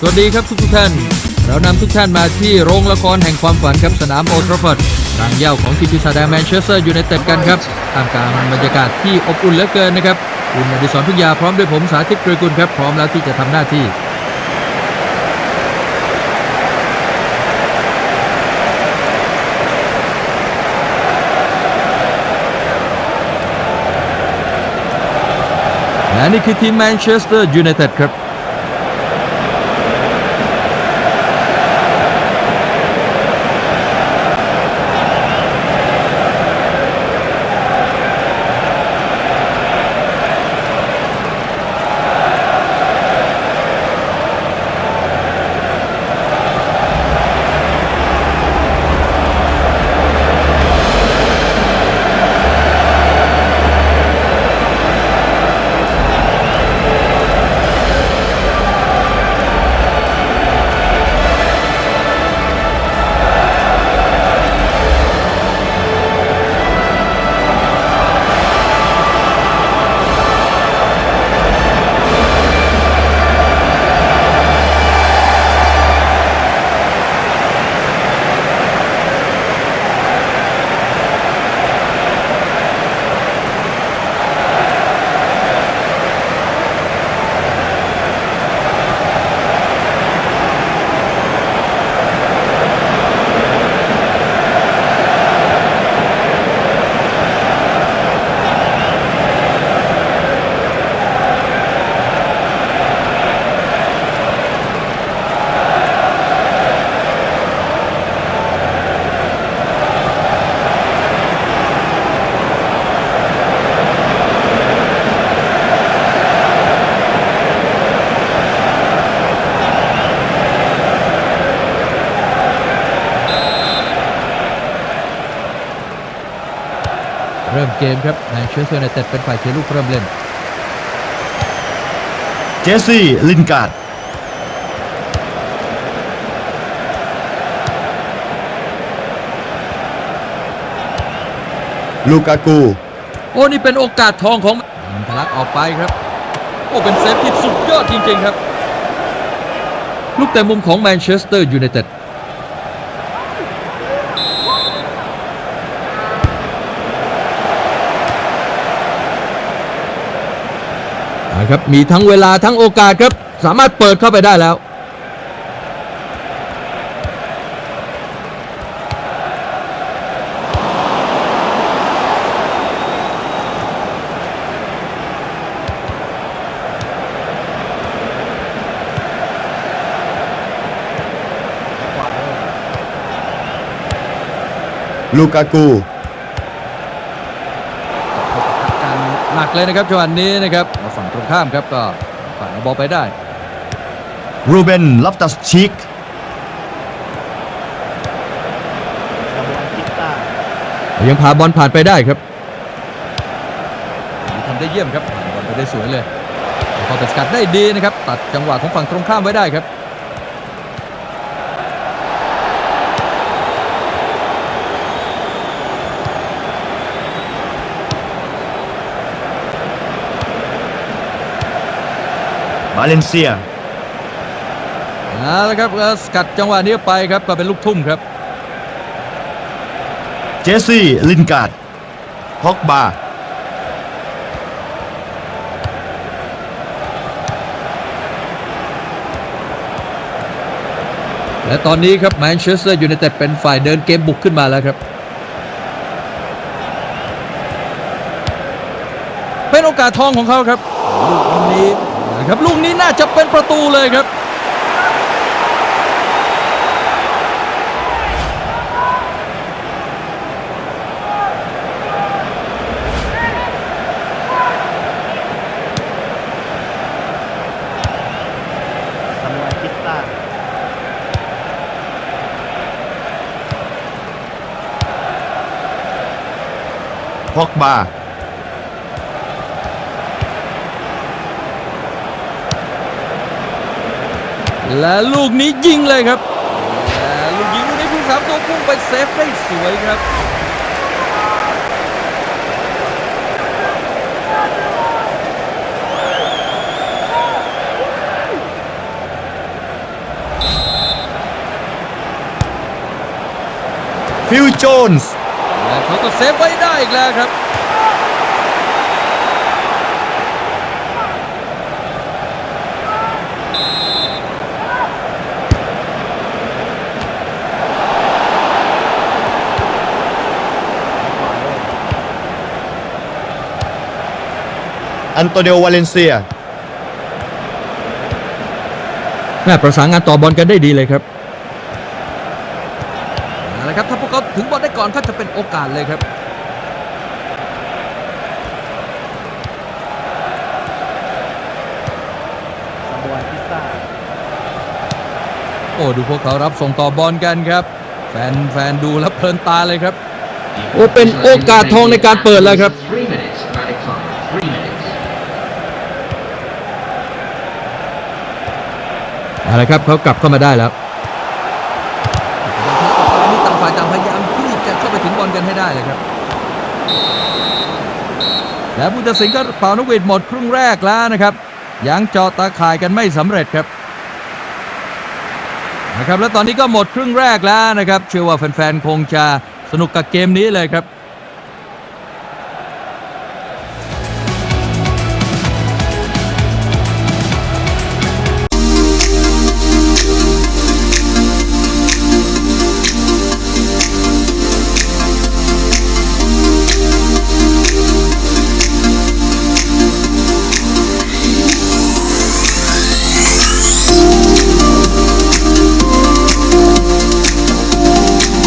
สวัสดีครับทุกทุกท่าน เรานำทุกท่านมาที่โรงละครแห่งความฝันครับสนามโอทราฟอร์ดรังเย้าของทีมปีศาดงแมนเชสเตอร์ยูไนเต็ดกันครับท่ามกลางบรรยากาศที่อบอุ่นเหลือเกินนะครับคุณอดิศรพิยาพร้อมด้วยผมสาธิตเกรกุลครับพร้อมแล้วที่จะทำหน้าที่และนี่คือทีมแมนเชสเตอร์ยูไนเต็ดครับ เริ่มเกมครับแมนเชสเตอร์ยูไนเต็ดเป็นฝ่ายเชียร์ลูกเริ่มเล่น เจสซี่ลินการ์ดลูกากู โอ้นี่เป็นโอกาสทองของยิงทะลักออกไปครับ โอ้เป็นเซฟที่สุดยอดจริงๆครับ ลูกแต่มุมของแมนเชสเตอร์ยูไนเต็ด ครับ มีทั้งเวลาทั้งโอกาสครับ สามารถเปิดเข้าไปได้แล้ว ลูกากู หนักเลยนะครับจังหวะนี้นะครับมาฝั่งตรงข้ามครับก็ฝ่ายเอาบอลไปได้รูเบนลัฟตัสชิกยังพาบอลผ่านไปได้ครับทำได้เยี่ยมครับผ่านบอลไปได้สวยเลยพอแต่สกัดได้ดีนะครับ ตัดจังหวะของฝั่งตรงข้ามไว้ได้ครับ บาเลนเซียเอาละครับแล้วสกัดจังหวะนี้ไปครับก็เป็นลูกทุ่มครับ เจสซี่ลินการ์ดพอกบาและตอนนี้ครับแมนเชสเตอร์ยูไนเต็ดเป็นฝ่ายเดินเกมบุกขึ้นมาแล้วครับ เป็นโอกาสทองของเขาครับลูกนี้นะ ครับลูกนี้น่าจะเป็นประตูเลยครับ ซามูไรพิซซ่าพอกบา และลูกนี้ยิงเลยครับลูกยิงลูกนี้พุ่งสามตัวพุ่งไปเซฟได้สวยครับฟิลโจนส์และเขาก็เซฟไว้ได้อีกแล้วครับ อันโตเนโอวาเลนเซียแม่ประสานงานต่อบอลกันได้ดีเลยครับเอาละครับถ้าพวกเขาถึงบอลได้ก่อนก็จะเป็นโอกาสเลยครับสมวนพิซซ่าโอ้ดูพวกเขารับส่งต่อบอลกันครับ แฟนแฟนดูแล้วเพลินตาเลยครับ โอ้เป็นโอกาสทองในการเปิดแล้วครับ เอาละครับเขากลับเข้ามาได้แล้วนี่ต่างฝ่ายต่างพยายามที่จะเข้าไปถึงบอลกันให้ได้เลยครับ และผู้ตัดสินก็เป่านกหวีดหมดครึ่งแรกแล้วนะครับ ยังเจาะตาข่ายกันไม่สำเร็จครับนะครับ และตอนนี้ก็หมดครึ่งแรกแล้วนะครับ เชื่อว่าแฟนๆคงจะสนุกกับเกมนี้เลยครับ